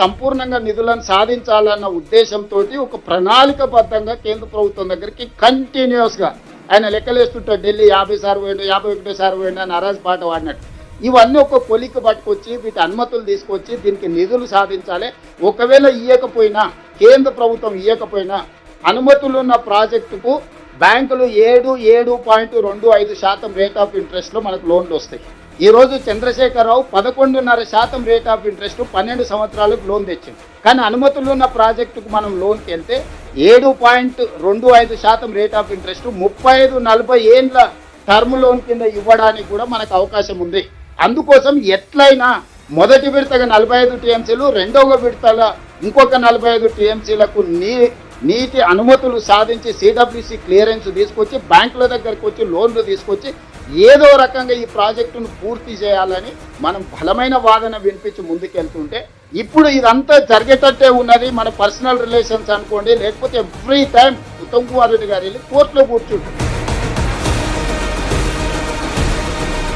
సంపూర్ణంగా నిధులను సాధించాలన్న ఉద్దేశంతో ఒక ప్రణాళికబద్ధంగా కేంద్ర ప్రభుత్వం దగ్గరికి కంటిన్యూస్గా ఆయన లెక్కలేస్తుంటాడు ఢిల్లీ యాభై సార్లు పోయిండు యాభై ఒకటో సార్లు పోయిండు అని అరాజ్ పాట వాడినట్టు ఇవన్నీ ఒక కొలిక పట్టుకొచ్చి వీటి అనుమతులు తీసుకొచ్చి దీనికి నిధులు సాధించాలి. ఒకవేళ ఇవ్వకపోయినా కేంద్ర ప్రభుత్వం ఇవ్వకపోయినా అనుమతులు ఉన్న ప్రాజెక్టుకు బ్యాంకులు ఏడు ఏడు పాయింట్ రెండు ఐదు శాతం రేట్ ఆఫ్ ఇంట్రెస్ట్లో మనకు లోన్లు వస్తాయి. ఈరోజు చంద్రశేఖరరావు పదకొండున్నర శాతం రేట్ ఆఫ్ ఇంట్రెస్ట్ పన్నెండు సంవత్సరాలకు లోన్ తెచ్చింది కానీ అనుమతులు ఉన్న ప్రాజెక్టుకు మనం లోన్కి వెళ్తే ఏడు పాయింట్ రెండు ఐదు శాతం రేట్ ఆఫ్ ఇంట్రెస్ట్ ముప్పై ఐదు నలభై ఏండ్ల టర్మ్ లోన్ కింద ఇవ్వడానికి కూడా మనకు అవకాశం ఉంది. అందుకోసం ఎట్లయినా మొదటి విడతగా నలభై ఐదు టీఎంసీలు రెండవ విడతల ఇంకొక నలభై ఐదు టీఎంసీలకు నీ నీటి అనుమతులు సాధించి సిడబ్ల్యూసి క్లియరెన్స్ తీసుకొచ్చి బ్యాంకుల దగ్గరకు వచ్చి లోన్లు తీసుకొచ్చి ఏదో రకంగా ఈ ప్రాజెక్టును పూర్తి చేయాలని మనం బలమైన వాదన వినిపించి ముందుకెళ్తుంటే ఇప్పుడు ఇదంతా జరిగేటట్టే ఉన్నది మన పర్సనల్ రిలేషన్స్ అనుకోండి లేకపోతే ఎవ్రీ టైం ఉత్తమ్ కుమార్ రెడ్డి గారు వెళ్ళి కోర్టులో కూర్చుంటారు.